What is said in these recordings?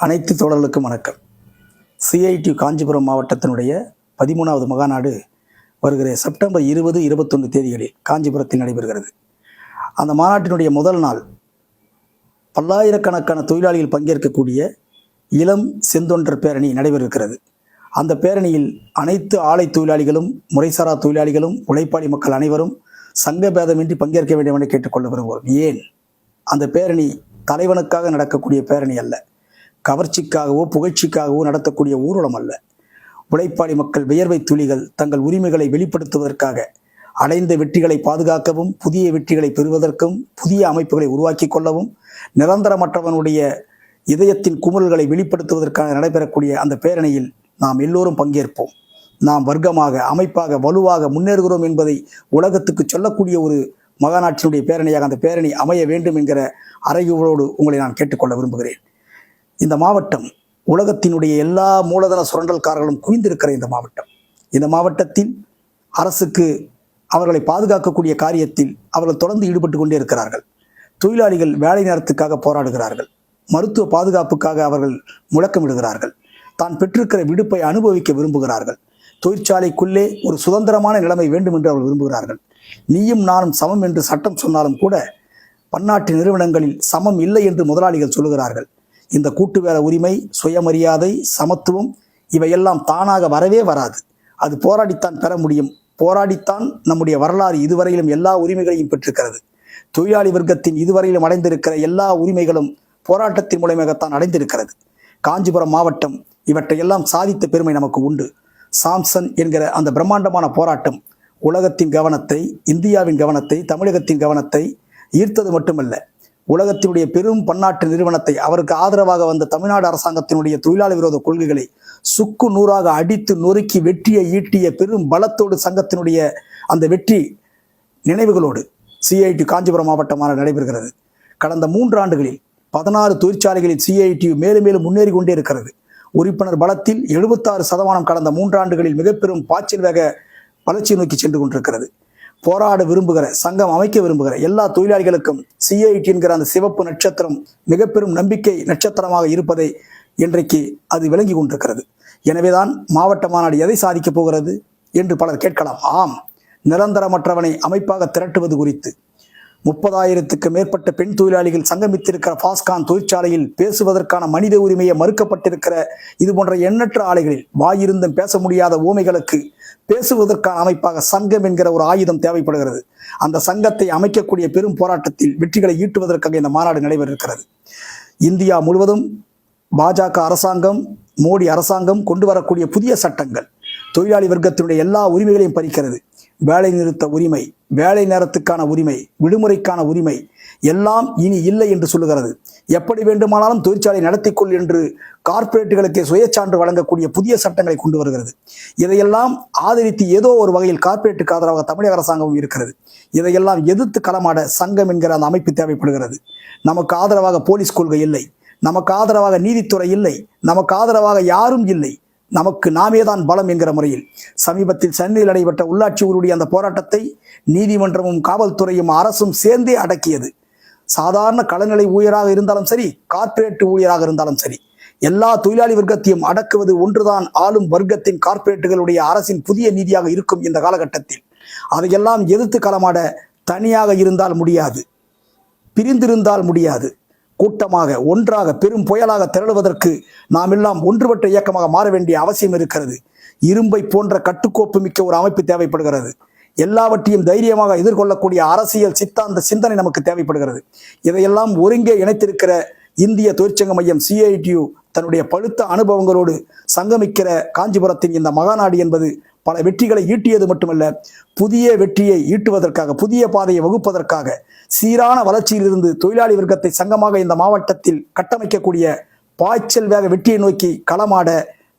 அனைத்து தோழர்களுக்கும் வணக்கம். சிஐடி காஞ்சிபுரம் மாவட்டத்தினுடைய பதிமூணாவது மகாநாடு வருகிற செப்டம்பர் இருபது இருபத்தொன்று தேதிகளில் காஞ்சிபுரத்தில் நடைபெறுகிறது. அந்த மாநாட்டினுடைய முதல் நாள் பல்லாயிரக்கணக்கான தொழிலாளிகள் பங்கேற்கக்கூடிய இளம் செந்தொன்றர் பேரணி நடைபெறுகிறது. அந்த பேரணியில் அனைத்து ஆலை தொழிலாளிகளும் முறைசாரா தொழிலாளிகளும் உழைப்பாளி மக்கள் அனைவரும் சங்க பேதமின்றி பங்கேற்க வேண்டும் என கேட்டுக்கொள்ள விரும்புகிறோம். ஏன்? அந்த பேரணி தலைவனுக்காக நடக்கக்கூடிய பேரணி அல்ல. கவர்ச்சிக்காகவோ புகழ்ச்சிக்காகவோ நடத்தக்கூடிய ஊர்வலம் அல்ல. உழைப்பாளி மக்கள் வியர்வை துளிகள் தங்கள் உரிமைகளை வெளிப்படுத்துவதற்காக அடைந்த வெற்றிகளை பாதுகாக்கவும் புதிய வெற்றிகளை பெறுவதற்கும் புதிய அமைப்புகளை உருவாக்கி கொள்ளவும் நிரந்தரமற்றவனுடைய இதயத்தின் குமுறல்களை வெளிப்படுத்துவதற்காக நடைபெறக்கூடிய அந்த பேரணியில் நாம் எல்லோரும் பங்கேற்போம். நாம் வர்க்கமாக அமைப்பாக வலுவாக முன்னேறுகிறோம் என்பதை உலகத்துக்கு சொல்லக்கூடிய ஒரு மகாநாட்டினுடைய பேரணியாக அந்த பேரணி அமைய வேண்டும் என்கிற அறைகூவோடு உங்களை நான் கேட்டுக்கொள்ள விரும்புகிறேன். இந்த மாவட்டம் உலகத்தினுடைய எல்லா மூலதன சுரண்டல்காரர்களும் குவிந்திருக்கிற இந்த மாவட்டம். இந்த மாவட்டத்தில் அரசுக்கு அவர்களை பாதுகாக்கக்கூடிய காரியத்தில் அவர்கள் தொடர்ந்து ஈடுபட்டு கொண்டே இருக்கிறார்கள் தொழிலாளிகள் வேலை நேரத்துக்காக போராடுகிறார்கள். மருத்துவ பாதுகாப்புக்காக அவர்கள் முழக்கமிடுகிறார்கள். தான் பெற்றிருக்கிற விடுப்பை அனுபவிக்க விரும்புகிறார்கள். தொழிற்சாலைக்குள்ளே ஒரு சுதந்திரமான நிலைமை வேண்டும் என்று அவர்கள் விரும்புகிறார்கள். நீயும் நானும் சமம் என்று சட்டம் சொன்னாலும் கூட பன்னாட்டு நிறுவனங்களில் சமம் இல்லை என்று முதலாளிகள் சொல்லுகிறார்கள். இந்த கூட்டு வேலை உரிமை சுயமரியாதை சமத்துவம் இவையெல்லாம் தானாக வரவே வராது. அது போராடித்தான் பெற முடியும். போராடித்தான் நம்முடைய வரலாறு இதுவரையிலும் எல்லா உரிமைகளையும் பெற்றிருக்கிறது. தொழிலாளி வர்க்கத்தின் இதுவரையிலும் அடைந்திருக்கிற எல்லா உரிமைகளும் போராட்டத்தின் மூலமாகத்தான் அடைந்திருக்கிறது. காஞ்சிபுரம் மாவட்டம் இவற்றையெல்லாம் சாதித்த பெருமை நமக்கு உண்டு. சாம்சன் என்கிற அந்த பிரம்மாண்டமான போராட்டம் உலகத்தின் கவனத்தை இந்தியாவின் கவனத்தை தமிழகத்தின் கவனத்தை ஈர்த்தது மட்டுமல்ல. உலகத்தினுடைய பெரும் பன்னாட்டு நிறுவனத்தை அவருக்கு ஆதரவாக வந்த தமிழ்நாடு அரசாங்கத்தினுடைய தொழிலாளி விரோத கொள்கைகளை சுக்கு நூறாக அடித்து நொறுக்கி வெற்றியை ஈட்டிய பெரும் பலத்தோடு சங்கத்தினுடைய அந்த வெற்றி நினைவுகளோடு சிஐடி காஞ்சிபுரம் மாவட்டமான நடைபெறுகிறது. கடந்த மூன்று ஆண்டுகளில் பதினாறு தொழிற்சாலைகளில் சிஐடி மேலும் மேலும் முன்னேறி கொண்டே இருக்கிறது. உறுப்பினர் பலத்தில் எழுபத்தாறு சதமானம் கடந்த மூன்றாண்டுகளில் மிக பெரும் பாய்ச்சல் வேக வளர்ச்சியை நோக்கி சென்று கொண்டிருக்கிறது. போராட விரும்புகிற சங்கம் அமைக்க விரும்புகிற எல்லா தொழிலாளிகளுக்கும் சிஐடி என்கிற அந்த சிவப்பு நட்சத்திரம் மிக பெரும் நம்பிக்கை நட்சத்திரமாக இருப்பதை இன்றைக்கு அது விளங்கி கொண்டிருக்கிறது. எனவேதான் மாவட்ட மாநாடு எதை சாதிக்கப் போகிறது என்று பலர் கேட்கலாம். ஆம் நிரந்தரமற்றவனை அமைப்பாக திரட்டுவது குறித்து முப்பதாயிரத்துக்கு மேற்பட்ட பெண் தொழிலாளிகள் சங்கமித்திருக்கிற பாஸ்கான் தொழிற்சாலையில் பேசுவதற்கான மனித உரிமையை மறுக்கப்பட்டிருக்கிற இது போன்ற எண்ணற்ற ஆலைகளில் வாயிருந்தும் பேச முடியாத ஊமைகளுக்கு பேசுவதற்கான அமைப்பாக சங்கம் என்கிற ஒரு ஆயுதம் தேவைப்படுகிறது. அந்த சங்கத்தை அமைக்கக்கூடிய பெரும் போராட்டத்தில் வெற்றிகளை ஈட்டுவதற்காக இந்த மாநாடு நடைபெறுகிறது இந்தியா முழுவதும் பாஜக அரசாங்கம் மோடி அரசாங்கம் கொண்டு வரக்கூடிய புதிய சட்டங்கள் தொழிலாளி வர்க்கத்தினுடைய எல்லா உரிமைகளையும் பறிக்கிறது. வேலை நிறுத்த உரிமை வேலை நேரத்துக்கான உரிமை விடுமுறைக்கான உரிமை எல்லாம் இனி இல்லை என்று சொல்லுகிறது. எப்படி வேண்டுமானாலும் தொழிற்சாலை நடத்திக்கொள் என்று கார்ப்பரேட்டுகளுக்கு சுயச்சான்று வழங்கக்கூடிய புதிய சட்டங்களை கொண்டு வருகிறது. இதையெல்லாம் ஆதரித்து ஏதோ ஒரு வகையில் கார்ப்பரேட்டுக்கு ஆதரவாக தமிழக அரசாங்கமும் இருக்கிறது. இதையெல்லாம் எதிர்த்து களமாட சங்கம் என்கிற அந்த அமைப்பு தேவைப்படுகிறது. நமக்கு ஆதரவாக போலீஸ் கொள்கை இல்லை. நமக்கு ஆதரவாக நீதித்துறை இல்லை. நமக்கு ஆதரவாக யாரும் இல்லை. நமக்கு நாமே தான் பலம் என்கிற முறையில். சமீபத்தில் சென்னையில் நடைபெற்ற உள்ளாட்சி ஊருடைய அந்த போராட்டத்தை நீதிமன்றமும் காவல்துறையும் அரசும் சேர்ந்தே அடக்கியது. சாதாரண களநிலை ஊழியராக இருந்தாலும் சரி கார்ப்பரேட் ஊழியராக இருந்தாலும் சரி எல்லா தொழிலாளி வர்க்கத்தையும் அடக்குவது ஒன்றுதான் ஆளும் வர்க்கத்தின் கார்ப்பரேட்டுகளுடைய அரசின் புதிய நீதியாக இருக்கும் இந்த காலகட்டத்தில். அதையெல்லாம் எதிர்த்து களமாட தனியாக இருந்தால் முடியாது. பிரிந்திருந்தால் முடியாது. கூட்டமாக ஒன்றாக பெரும் புயலாக திரளுவதற்கு நாம் எல்லாம் ஒன்றுபட்ட இயக்கமாக மாற வேண்டிய அவசியம் இருக்கிறது. இரும்பை போன்ற கட்டுக்கோப்பு மிக்க ஒரு அமைப்பு தேவைப்படுகிறது. எல்லாவற்றையும் தைரியமாக எதிர்கொள்ளக்கூடிய அரசியல் சித்தாந்த சிந்தனை நமக்கு தேவைப்படுகிறது. இதையெல்லாம் ஒருங்கே இணைத்திருக்கிற இந்திய தொழிற்சங்க மையம் சிஐடியு தன்னுடைய பழுத்த அனுபவங்களோடு சங்கமிக்கிற காஞ்சிபுரத்தின் இந்த மகாநாடு என்பது பல வெற்றிகளை ஈட்டியது மட்டுமல்ல புதிய வெற்றியை ஈட்டுவதற்காக புதிய பாதையை வகுப்பதற்காக சீரான வளர்ச்சியிலிருந்து தொழிலாளி வர்க்கத்தை சங்கமாக இந்த மாவட்டத்தில் கட்டமைக்கக்கூடிய பாய்ச்சல் வேக வெற்றியை நோக்கி களமாட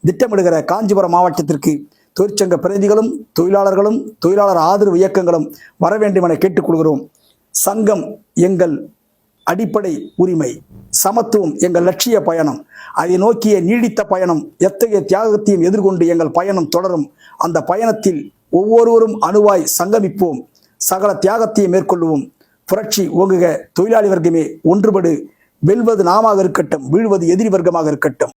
திட்டமிடுகிற காஞ்சிபுரம் மாவட்டத்திற்கு தொழிற்சங்க பிரதிகளும் தொழிலாளர்களும் தொழிலாளர் ஆதரவு இயக்கங்களும் வர வேண்டும் என கேட்டுக்கொள்கிறோம். சங்கம் எங்கள் அடிப்படை உரிமை சமத்துவம் எங்கள் லட்சிய பயணம். அதை நோக்கிய நீடித்த பயணம் எத்தகைய தியாகத்தையும் எதிர்கொண்டு எங்கள் பயணம் தொடரும். அந்த பயணத்தில் ஒவ்வொருவரும் அணுவாய் சங்கமிப்போம். சகல தியாகத்தையும் மேற்கொள்வோம் புரட்சி ஓங்குக. தொழிலாளி வர்க்கமே ஒன்றுபடு. வெல்வது நாமாக இருக்கட்டும் வீழ்வது எதிரி வர்க்கமாக இருக்கட்டும்.